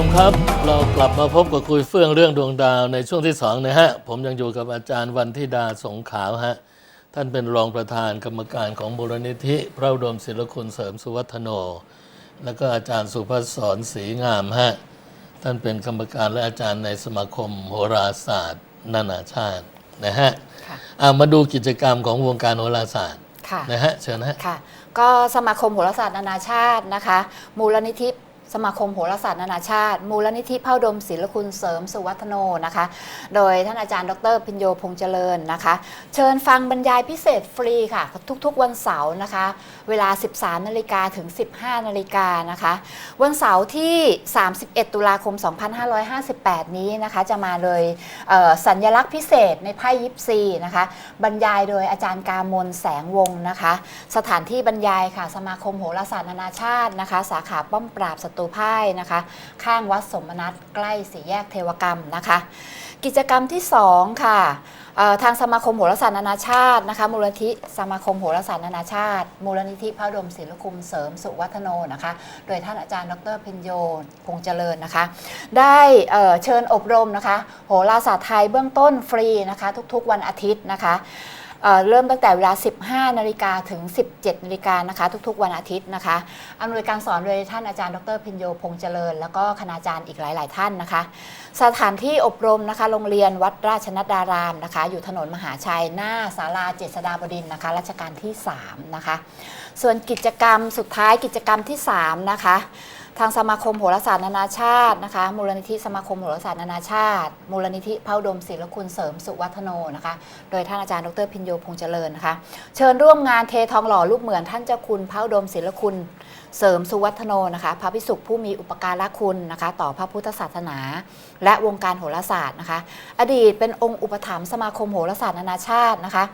ชมครับ เรากลับมาพบกับคุยเฟื่องเรื่องดวงดาวในช่วงที่สองนะฮะ ผมยังอยู่กับอาจารย์วันธิดาสงขาวฮะ ท่านเป็นรองประธานกรรมการของมูลนิธิพระอุดมศิลคุณเสริมสุวัฒโน แล้วก็อาจารย์สุภัสสรศรีงามฮะ ท่านเป็นกรรมการและอาจารย์ในสมาคมโหราศาสตร์ นานาชาตินะฮะค่ะอะมาดูกิจกรรมของวงการโหราศาสตร์ค่ะนะฮะเชิญนะฮะค่ะก็สมาคมโหราศาสตร์นานาชาตินะคะ มูลนิธิ สมาคมโหราศาสตร์นานาชาติ มูลนิธิพระอุดมศิลคุณเสริมสุวัฒโนนะคะ โดยท่านอาจารย์ดรพิญโยพงษ์เจริญนะคะ เชิญฟังบรรยายพิเศษฟรีค่ะ ทุกๆวันเสาร์นะคะ เวลา 13นาฬิกาถึง 15นาฬิกานะคะ วันเสาร์ที่ 31 ตุลาคม 2558 นี้นะคะ จะมาเลยเสัญลักษณ์พิเศษในไพ่ยิปซีนะคะ บรรยายโดยอาจารย์กามลแสงวงศ์นะคะ สถานที่บรรยายค่ะ สมาคมโหราศาสตร์นานาชาตินะคะ สาขาป้อมปราบศัตูพ่ายนะคะ ข้างวัดสมนัตใกล้สี่แยกเทวกรรมนะคะ กิจกรรมที่ 2 ค่ะทางสมาคมโหราศาสตร์นานาชาตินะคะมูลนิธิสมาคมโหราศาสตร์นานาชาติ มูลนิธิพระดมศิลคุมเสริมสุวัฒโนนะคะ โดยท่านอาจารย์ดรพิญโยพงเจริญนะคะ ได้เชิญอบรมนะคะ โหราศาสตร์ไทยเบื้องต้นฟรีนะคะ ทุกๆวันอาทิตย์นะคะ เริ่มตั้งแต่เวลา 15 นาฬิกาถึง 17 นาฬิกานะคะ ทุกๆ วันอาทิตย์นะคะอำนวยการสอนโดยท่านอาจารย์ดรพิญโยพงษ์เจริญ แล้วก็คณาจารย์อีกหลาย ๆ ท่านนะคะ สถานที่อบรมนะคะ โรงเรียนวัดราชนัดดารามนะคะ อยู่ถนนมหาชัยหน้าศาลาเจษฎาบดินนะคะ รัชกาลที่ 3 นะคะ ส่วนกิจกรรมสุดท้ายกิจกรรมที่ 3 นะคะ ทางสมาคมโหราศาสตร์นานาชาตินะคะ มูลนิธิสมาคมโหราศาสตร์นานาชาติ มูลนิธิพระดมศิลคุณเสริมสุวัฒโนนะคะ โดยท่านอาจารย์ดรพินโยพงษ์เจริญนะคะ เชิญร่วมงานเททองหล่อรูปเหมือนท่านเจ้าคุณพระดมศิลคุณ เสริมสุวัฒโนนะคะ พระพิสุขผู้มีอุปการะคุณนะคะ ต่อพระพุทธศาสนา และวงการโหราศาสตร์นะคะ อดีตเป็นองค์อุปถัมภ์สมาคมโหราศาสตร์นานาชาตินะคะ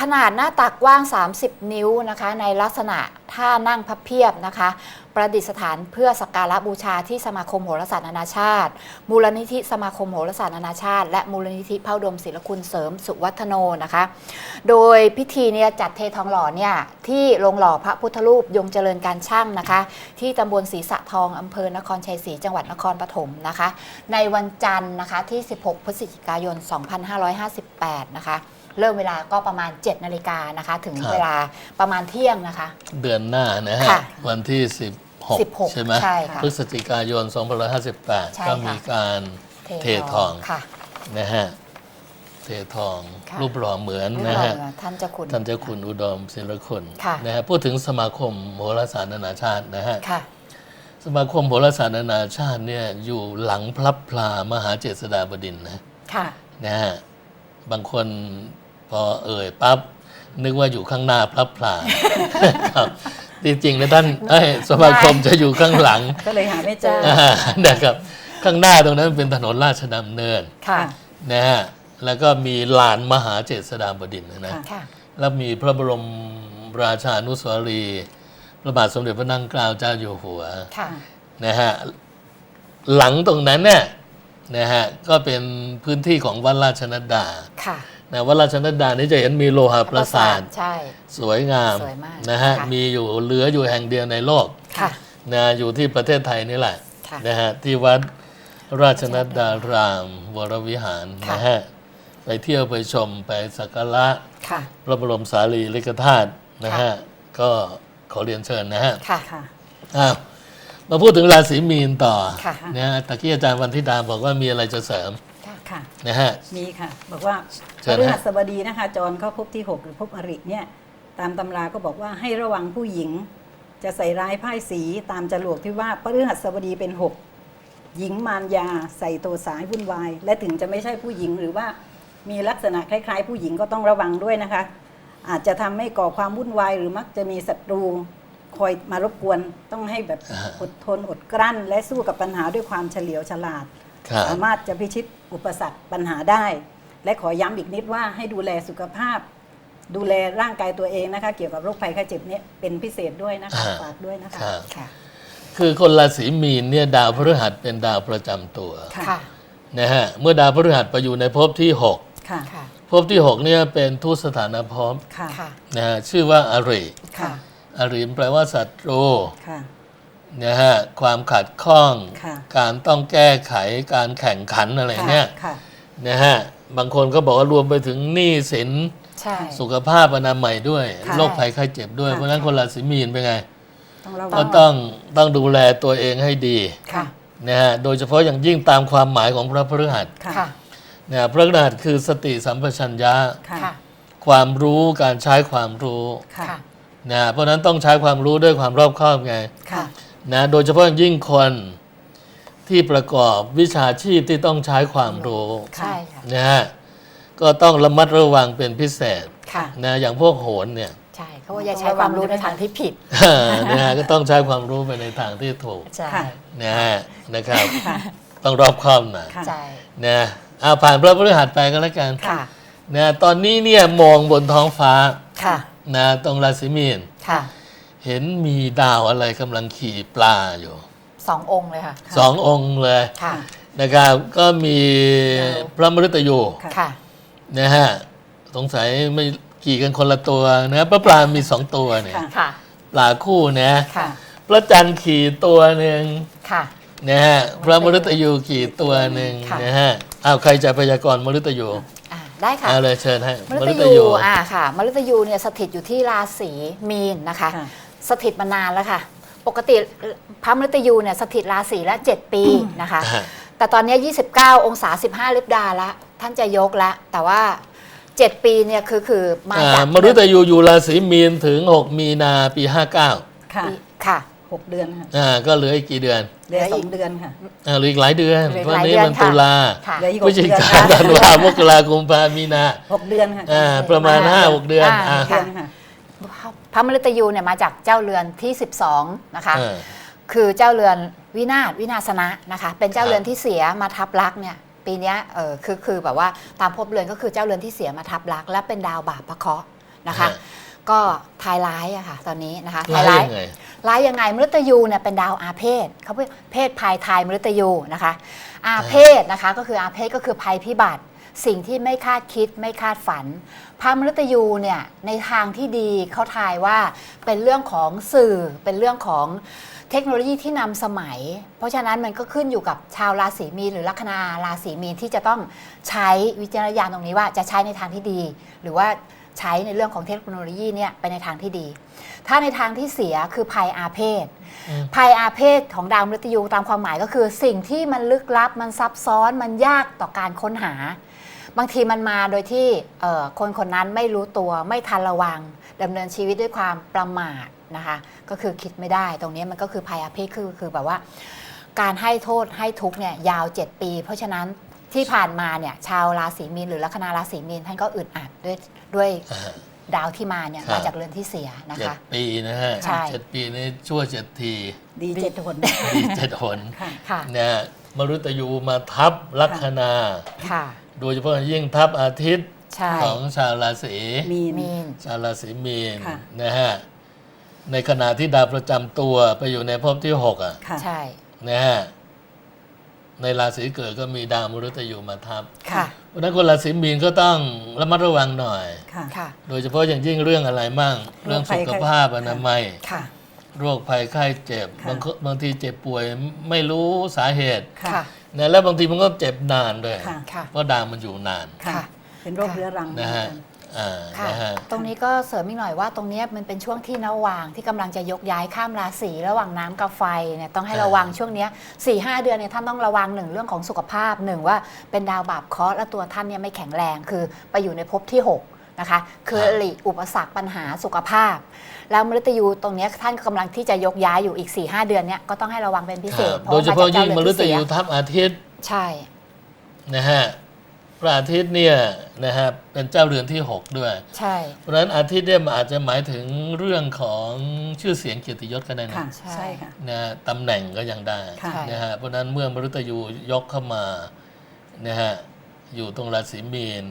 ขนาดหน้าตักกว้าง 30 นิ้วนะคะ ในลักษณะท่านั่งพับเพียบนะคะ ประดิษฐานเพื่อสักการะบูชาที่สมาคมโหราศาสตร์นานาชาติ มูลนิธิสมาคมโหราศาสตร์นานาชาติ และมูลนิธิพระอุดมศิลคุณเสริมสุวัฒโนนะคะ โดยพิธีเนี่ยจัดเททองหล่อเนี่ยที่โรงหล่อพระพุทธรูปยงเจริญการช่างนะคะ ที่ตำบลศรีสะทองอำเภอนครชัยศรีจังหวัดนครปฐมนะคะ ในวันจันทร์นะคะที่ 16 พฤศจิกายน 2558 นะคะเริ่มเวลาก็ประมาณ 7 นาฬิกานะคะ ถึงครับเวลาประมาณเที่ยงนะคะ เดือนหน้านะฮะค่ะวันที่ 16 16ใช่ไหมใช่ค่ะพฤศจิกายนใช่2558ค่ะก็มีการเททองค่ะนะฮะ เททอง ค่ะ รูปหล่อเหมือนรูปนะหล่อฮะเหมือนท่านเจ้าคุณ ท่านเจ้าคุณอุดมศิลคุณค่ะ นะฮะพูดถึงสมาคมโหราศาสตร์นานาชาตินะฮะค่ะ สมาคมโหราศาสตร์นานาชาติเนี่ยอยู่หลังพลับพลามหาเจษฎาบดินทร์นะ ค่ะ นะฮะบางคนพอเอ่ยปั๊บนึกว่าอยู่ข้างหน้าพลับพลา ครับจริงๆนะท่านเอ้ยสมาคมจะอยู่ข้างหลังก็เลยหาไม่เจอ อ่านะครับ ข้างหน้าตรงนั้นเป็นถนนราชดำเนินค่ะ นะฮะ แล้วก็มีลานมหาเจษฎาบดินทร์นะค่ะค่ะ แล้วมีพระบรมราชานุสาวรีย์พระบาทสมเด็จพระนั่งเกล้าเจ้าอยู่หัวค่ะ นะฮะหลังตรงนั้นเนี่ยนะฮะก็เป็นพื้นที่ของวัดราชนัดดาค่ะนะวัดราชนัดดานี่จะเห็นมีโลหะปราสาทใช่ สวยงามสวยมากนะฮะค่ะ มีอยู่เหลืออยู่แห่งเดียวในโลกค่ะ นะอยู่ที่ประเทศไทยนี่แหละค่ะ นะฮะที่วัดราชนัดดารามวรวิหารค่ะนะฮะ ไปเที่ยวไปชมไปสักการะค่ะ พระบรมสารีริกธาตุนะฮะ ก็ขอเรียนเชิญนะฮะค่ะค่ะ อ้าวมาพูดถึงราศีมีนต่อค่ะ นะฮะตะกี้อาจารย์วันธิดาบอกว่ามีอะไรจะเสริมค่ะ นะฮะ มีค่ะ บอกว่าเชิพญฮะ ฤหัสบดีนะคะ จรเข้าพบที่ 6 หรือพบอริเนี่ย ตามตำราก็บอกว่าให้ระวังผู้หญิง จะใส่ร้ายพ่ายสีตามจรวดที่ว่าพฤหัสบดีเป็น 6 หญิงมารยาใส่ตัวสายวุ่นวาย และถึงจะไม่ใช่ผู้หญิงหรือว่า มีลักษณะคล้าย ๆ ผู้หญิงก็ต้องระวังด้วยนะคะ อาจจะทำให้ก่อความวุ่นวายหรือมักจะมีศัตรูคอยมารบกวนต้องให้แบบอ่าอดทนอดกลั้น และสู้กับปัญหาด้วยความเฉลียวฉลาดครับสามารถจะพิชิตอุปสรรคปัญหาได้ และขอย้ำอีกนิดว่าให้ดูแลสุขภาพ ดูแลร่างกายตัวเองนะคะ เกี่ยวกับโรคภัยไข้เจ็บเนี่ยเป็นพิเศษด้วยนะคะอ่าฝากด้วยนะคะครับค่ะคือคนราศีมีนเนี่ยดาวพฤหัสเป็นดาวประจำตัวค่ะค่ะนะฮะเมื่อดาวพฤหัสไปอยู่ในภพที่ค่ะ ค่ะ6ภพที่ 6 เนี่ยเป็นทุสถานภพค่ะค่ะนะฮะชื่อว่าอริค่ะอริแปลว่าศัตรูค่ะนะฮะความขัดข้องค่ะการต้องแก้ไขการแข่งขันอะไรเนี่ยค่ะนะฮะบางคนก็บอกว่ารวมไปถึงหนี้สินใช่สุขภาพอนามัยด้วยค่ะโรคภัยไข้เจ็บด้วยค่ะเพราะฉะนั้นคนราศีมีนเป็นไงต้องระวัก็งต้องต้องดูแลตัวเองให้ดีค่ะนะฮะโดยเฉพาะอย่างยิ่งตามความหมายของพระพฤหัส ค่ะค่ะนะฮะพระพฤหัสคือสติสัมปชัญญะค่ะค่ะ ความรู้การใช้ความรู้ค่ะค่ะนะฮะเพราะฉะนั้นต้องใช้ความรู้ด้วยความรอบคอบไงค่ะ นะโดยเฉพาะอย่างยิ่งคนที่ประกอบวิชาชีพที่ต้องใช้ความรู้ใช่ค่ะ นะฮะก็ต้องระมัดระวังเป็นพิเศษค่ะ นะอย่างพวกโหนเนี่ย ใช่เขาว่าอย่าใช้ความรู้ในทางที่ผิด นะฮะก็ต้องใช้ความรู้ไปในทางที่ถูกใช่ ค่ะ นะฮะนะครับค่ะต้องรอบคอบหน่อยค่ะ ใช่ นะ เอาผ่านพระพฤหัสไปก็แล้วกันค่ะนะตอนนี้เนี่ยมองบนท้องฟ้าค่ะนะตรงราศีมีนค่ะ เห็นมีดาวอะไรกำลังขี่ปลาอยู่สององค์เลยค่ะสององค์เลยค่ะนะครับก็มีดาวพระมฤตยูค่ะค่ะนะฮะสงสัยไม่ขี่กันคนละตัวนะพระปลามีสองตัวเนี่ยค่ะค่ะปลาคู่นะค่ะพระจันทร์ขี่ตัวหนึ่งค่ะ นะฮะพระมฤตยูขี่ตัวหนึ่งค่ะ นะฮะอ้าวใครจะพยากรณ์มฤตยูอ่าได้ค่ะ เอาเลยเชิญให้มฤตยูอ่าค่ะมฤตยูเนี่ยสถิตอยู่ที่ราศีมีนนะคะ ค่ะ สถิตมานานแล้วค่ะ ปกติพระมฤตยูเนี่ยสถิตราศีละ 7 ปีนะคะ อ่า แต่ตอนเนี้ย29 องศา 15 ลิบดาละ ท่านจะยกละ แต่ว่า 7 ปีเนี่ยคือคือมาอ่าจากมฤตยูอยู่ราศีมีนถึง 6 มีนาปี 59 ค่ะ ปีค่ะ หกเดือนค่ะอ่าก็เหลืออีกกี่เดือนเหลือเหลือสอีอกงเดือนค่ะอ่าเหลืออีกหลายเดือนเหลืออีกวันหลายนี้เดือนมันค่ะ ตุลาค่ะเหลืออีกพหฤกศจิเดือนกาค่ะธันวามกรากุมภามีนาหกเดือนค่ะอ่าประมาณอ่า5 6เดือนอ่าอ่าเดือนค่ะ พระมฤตยูเนี่ยมาจากเจ้าเรือนที่ 12 นะคะเออคือเจ้าเรือนวินาศวินาศนะนะคะ เป็นเจ้าครับเรือนที่เสียมาทับลักษณ์เนี่ยปีเนี้ยเออคือคือแบบว่าตามภพเรือนก็คือเจ้าเรือนที่เสียมาทับลักษณ์และเป็นดาวบาปพระเคราะห์นะคะ ก็ทายร้ายอะค่ะ ตอนนี้นะคะร้าทายยร้ายยังไงร้ายยังไงมฤตยูเนี่ยเป็นดาวอาเพศเขาเป็นเพศภายทายมฤตยูนะคะ อาเพศนะคะก็คืออาเพศก็คือภัยพิบัติ สิ่งที่ไม่คาดคิดไม่คาดฝันพระมฤตยูเนี่ยในทางที่ดีเขาทายว่าเป็นเรื่องของสื่อเป็นเรื่องของเทคโนโลยีที่นำสมัย เพราะฉะนั้นมันก็ขึ้นอยู่กับชาวราศีมีนหรือลัคนาราศีมีนที่จะต้องใช้วิจารณญาณตรงนี้ว่าจะใช้ในทางที่ดี หรือว่า ใช้ในเรื่องของเทคโนโลยีเนี่ยไปในทางที่ดี ถ้าในทางที่เสียคือภัยอาเพศอืมภัยอาเพศของดาวมฤตยูตามความหมายก็คือ สิ่งที่มันลึกลับมันซับซ้อนมันยากต่อการค้นหา บางทีมันมาโดยที่เอ่อคนคนนั้นไม่รู้ตัวไม่ทันระวังดำเนินชีวิตด้วยความประมาทนะคะก็คือคิดไม่ได้ตรงนี้มันก็คือภัยอาเพศคือคือแบบว่า การให้โทษให้ทุกข์เนี่ยยาว 7 ปี เพราะฉะนั้นที่ผ่านมาเนี่ยชาวราศีมีนหรือลัคนาราศีมีนท่านก็อึดอัดด้วย ด้วยอ่าดาวที่มาเนี่ยครับมาจากเรือนที่เสียนะเจ็ดคะ ปีนะฮะใช่ เจ็ดปีนี่ชั่วเจ็ดทีดีเจ็ดหน ดีเจ็ดหนค่ะ ค่ะ นะฮะมฤตยูมาทับลัคนา ค่ะ โดยเฉพาะอย่างยิ่งทับอาทิตย์ใช่ ของชาวราศีมีน มีน ชาวราศีมีนค่ะ นะฮะในขณะที่ดาวประจำตัวไปอยู่ในภพที่หกอะค่ะ ใช่ นะฮะในราศีเกิดก็มีดาวมฤตยูมาทับ ค่ะเพ ราะฉะนั้นคนราศีมีนก็ต้องระมัดระวังหน่อย ค่ะ ค่ะ โดยเฉพาะอย่างยิ่งเรื่องอะไรมั่ง เรื่องสุขภาพอนามัย ค่ะ โรคภัยไข้เจ็บ ค่ะ บางคนบางทีเจ็บป่วยไม่รู้สาเหตุค่ะค่ะ นะแล้วบางทีมันก็เจ็บนานด้วยค่ะ ค่ะ เพราะดาวมันอยู่นานค่ะค่ะ เป็นโรคเรื้อรังนะฮะ อ่าค่ะ นะฮะ ตรงนี้ก็เสริมอีกหน่อยว่าตรงเนี้ยมันเป็นช่วงที่นวางที่กำลังจะยกย้ายข้ามราศีระหว่างน้ำกับไฟเนี่ยต้องให้อ่าระวังช่วงเนี้สี่ห้าเดือนเนี่ยท่านต้องระวังหนึ่งเรื่องของสุขภาพหนึ่งว่าเป็นดาวบาปเคราะห์และตัวท่านเนี่ยไม่แข็งแรงคือไปอยู่ในภพที่6นะคะคือหลีอุปสรรคปัญหาสุขภาพ แล้วมฤตยูตรงเนี้ยท่านกำลังที่จะยกย้ายอยู่อีก4ีหเดือนเนี่ยก็ต้องให้ระวังเป็นพิเศษโดยเฉพาะยิ่งมฤตยูเสีทับอาทิตย์ใช่ นะฮะ พระอาทิตย์เนี่ยนะฮะเป็นเจ้าเรือนที่ 6 ด้วย ใช่เพราะฉะนั้นอาทิตย์เนี่ยมันอาจจะหมายถึงเรื่องของชื่อเสียงเกียรติยศก็ได้ค่ะนะใช่ค่ะ นะฮะตำแหน่งก็ยังได้ค่ะ นะฮะเพราะฉะนั้นเมื่อมฤตยูยกเข้ามานะฮะอยู่ตรงราศีมีน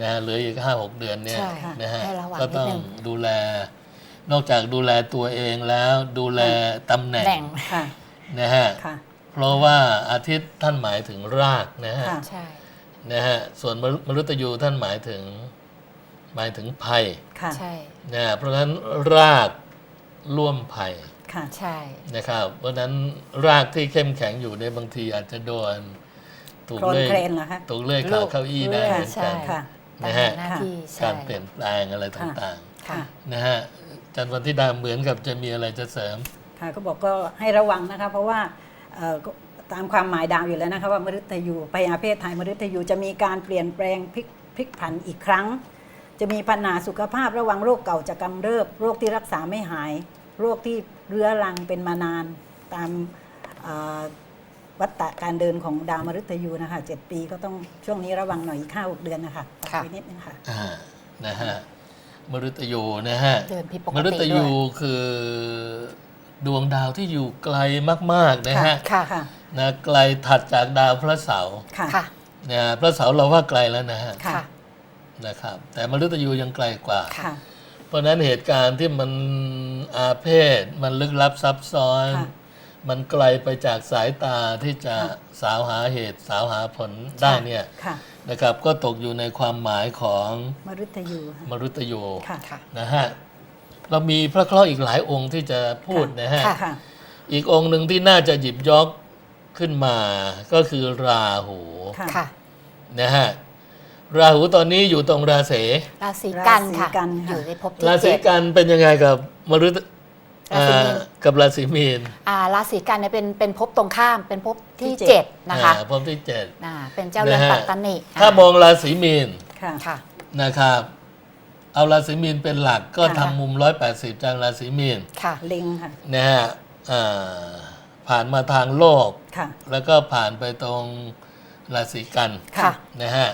นะฮะเหลืออีกห้าหกเดือนเนี่ยใช่นะฮะให้ระวังก็นิดต้องนึง ดูแล นอกจากดูแลตัวเองแล้วดูแลตำแหน่งแหน่งค่ะนะฮะ ค่ะ เพราะว่าอาทิตย์ท่านหมายถึงรากนะฮะ ค่ะ ใช่ นะฮะส่วนมฤมฤตยูท่านหมายถึงหมายถึงภัยค่ะใช่นะฮะเพราะฉะนั้นรากร่วมภัยค่ะใช่นะครับ เพราะฉะนั้นรากที่เข้มแข็งอยู่ในยบางทีอาจจะโดนถูกโคลนเลื่อยเคลนเหรอคะ ถูกเลื่อยขาเก้าอี้ได้เลื่เหอยมือนใช่กันค่ะตามนะฮะหน้าที่ใช่การเปลี่ยนแปลงอะไรค่ะต่างค่ะ ๆนะฮะอาจันวันธิดาเหมือนกับจะมีอะไรจะเสริม ค่ะก็บอกก็ให้ระวังนะคะ เพราะว่าเอ่อก็ ตามความหมายดาวอยู่แล้วนะคะว่ามฤตยูพยาเพศไทยมฤตยูจะมีการเปลี่ยนแปลงพลิกพลิกผันอีกครั้ง จะมีปัญหาสุขภาพระวังโรคเก่าจะกำเริบ โรคที่รักษาไม่หาย โรคที่เรื้อรังเป็นมานานตามเอ่อวัฏฏะการเดินของดาวมฤตยูนะคะเจ็ดปีก็ต้องช่วงนี้ระวังหน่อยอีกห้าหกเดือนนะคะฝากค่ะไว้นิดนึงค่ะอ่านะฮะมฤตยูนะฮะเดินผิดปกมฤติตด้วยูยคือดวงดาวที่อยู่ไกลมาก ๆ นะฮะค่ะค่ะ นะไกลถัดจากดาวพระเสาร์ค่ะ ค่ะ นะพระเสาร์เราว่าไกลแล้วนะฮะค่ะค่ะ นะครับ แต่มฤตยูยังไกลกว่า ค่ะ เพราะฉะนั้นเหตุการณ์ที่มันอาเพศ มันลึกลับซับซ้อน ค่ะมันไกลไปจากสายตาที่จะค่ะ สาวหาเหตุสาวหาผลได้เนี่ยค่ะนะครับ ก็ตกอยู่ในความหมายของมฤตยูค่ะมฤตยูค่ะ ค่ะ นะฮะเรามีพระเคราะห์อีกหลายองค์ที่จะพูดนะฮะ ค่ะ ค่ะ อีกองค์หนึ่งที่น่าจะหยิบยก ขึ้นมาก็คือราหูค่ะค่ะ นะฮะราหูตอนนี้อยู่ตรงราศีราศีกันค่ะ ราศีกันค่ะ อยู่ในภพที่ราศีเจ็ดกันเป็นยังไงกับมฤตราศีมีนอ่ากับราศีมีนอ่าราศีกันเนี่ยเป็นเป็นภพตรงข้ามเป็นภพที่ที่เจ็ดเจ็ดนะคะอ่าพบที่เจ็ด อ่าเป็นเจ้าเรือนนะฮะ ปัตตนิถ้ามองราศีมีนค่ะ ค่ะ นะครับ เอาราศีมีนเป็นหลักก็ค่ะ ทำมุม 180จากราศีมีนค่ะ เล็งค่ะ นะฮะอ่า ผ่านมาทางโลก ค่ะ แล้วก็ผ่านไปตรงราศีกันค่ะ นะฮะ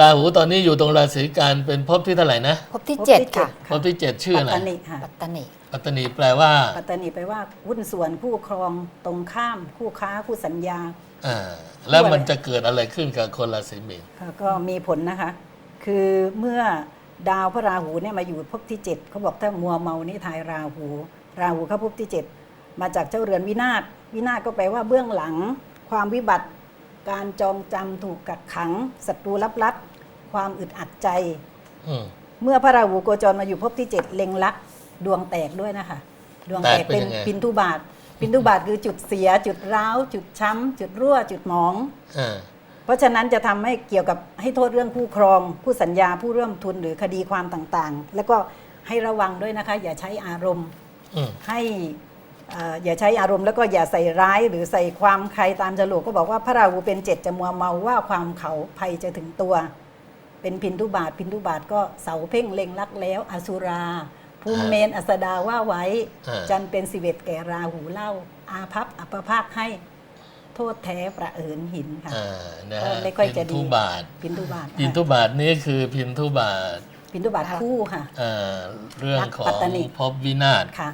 ราหูตอนนี้อยู่ตรงราศีกันเป็นภพที่เท่าไหร่นะภพที่เจ็ดค่ะ ภพที่เจ็ดชื่อปัอะไรตตนิค่ะปัตตนิปัตตนีแปลว่าปัตตนิแปลว่าหุ้นส่วนคู่ครองตรงข้าม คู่ค้าคู่สัญญา อ่าแล้วมันจะเกิดอะไรขึ้นกับคนราศีมีนค่ะก็มีผลนะคะ คือเมื่อดาวพระราหูเนี่ยมาอยู่ภพที่เจ็ดเขาบอกถ้ามัวเมานี่ทายราหู ราหูเข้าภพที่เจ็ด มาจากเจ้าเรือนวินาศวินาศก็แปลว่าเบื้องหลัง ความวิบัติ การจองจำถูกกักขังศัตรูลับๆ ความอึดอัดใจอืมเมื่อพระราหูโคจรมาอยู่ภพที่เจ็ดเล็งลักษณ์ดวงแตกด้วยนะคะ ดวงแตกแตกเป็นเป็นยังไงปินทุบาทปินทุบาทคือจุดเสีย จุดร้าว จุดช้ำ จุดรั่ว จุดหมองอ่าเพราะฉะนั้นจะทำให้เกี่ยวกับให้โทษเรื่องคู่ครอง ผู้สัญญาผู้ร่วมทุนหรือคดีความต่างๆ แล้วก็ให้ระวังด้วยนะคะ อย่าใช้อารมณ์อืมให้เอ่ออย่าใช้อารมณ์แล้วก็อย่าใส่ร้ายหรือใส่ความใครตามจรวดก็บอกว่าพระราหูเป็นเจ็ดจะมัวเมาว่าความเขาภัยจะถึงตัว เป็นพินทุบาทพินทุบาทก็เสาเพ่งเล็งรักแล้ว อสุราภูมิเมนอัสดาว่าไว้อ่าจันเป็นสิเวตแก่ราหูเล่า อาภัพอัปภาคให้โทษแท้ประเอิญหินค่ะอ่านะก็ฮะไม่ค่อยจะพินดีทุบาทพินทุบาทพินทุบาทนี้คือพินทุบาทพินทุบาทคู่ค่ะอ่าเรื่องรักขอปัตงตนิภพวินาศค่ะ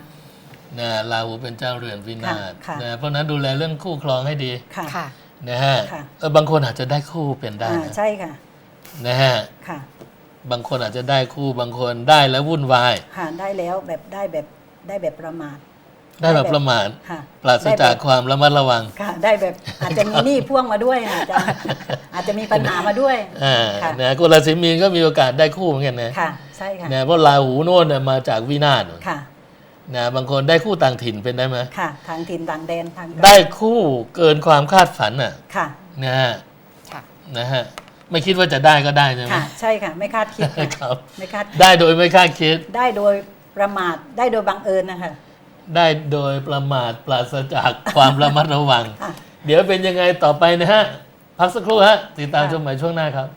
นะราหูเป็นเจ้าเรือนวินาศค่ะค่ะ นะเพราะฉะนั้นดูแลเรื่องคู่ครองให้ดีค่ะ ค่ะ นะฮะค่ะ เออบางคนอาจจะได้คู่เป็นได้อ่านะใช่ค่ะ นะฮะค่ะ บางคนอาจจะได้คู่บางคนได้แล้ววุ่นวายค่ะได้แล้วแบบได้แบบได้แบบประมาท ได้แบบประมาทค่ะปราศจากได้แบบความระมัดระวังค่ะ ได้แบบอาจจะมีหนี้พ่วงมาด้วยค่ะอาจารย์อาจจะมีปัญหามาด้วย อ่าค่ะ นะคนราศีมีนก็มีโอกาสได้คู่เหมือนกันนะค่ะ ใช่ค่ะ นะเพราะราหูโน่นน่ะมาจากวินาศค่ะ นะบางคนได้คู่ต่างถิ่นเป็นได้ไหมค่ะทางถิ่นต่างแดนทางไกลได้คู่เกินความคาดฝันอะค่ะนะฮะค่ะ นะฮะไม่คิดว่าจะได้ก็ได้ใช่ไหม ค่ะ ใช่ค่ะ ไม่คาดคิดค่ะครับ ไม่คาดได้โดยไม่คาดคิด ได้โดยประมาทได้โดยบังเอิญนะคะ ได้โดยประมาทปราศจากความระมัดระวัง ค่ะ เดี๋ยวเป็นยังไงต่อไปนะฮะ พักสักครู่ฮะ ติดตามค่ะ ชมใหม่ช่วงหน้าครับ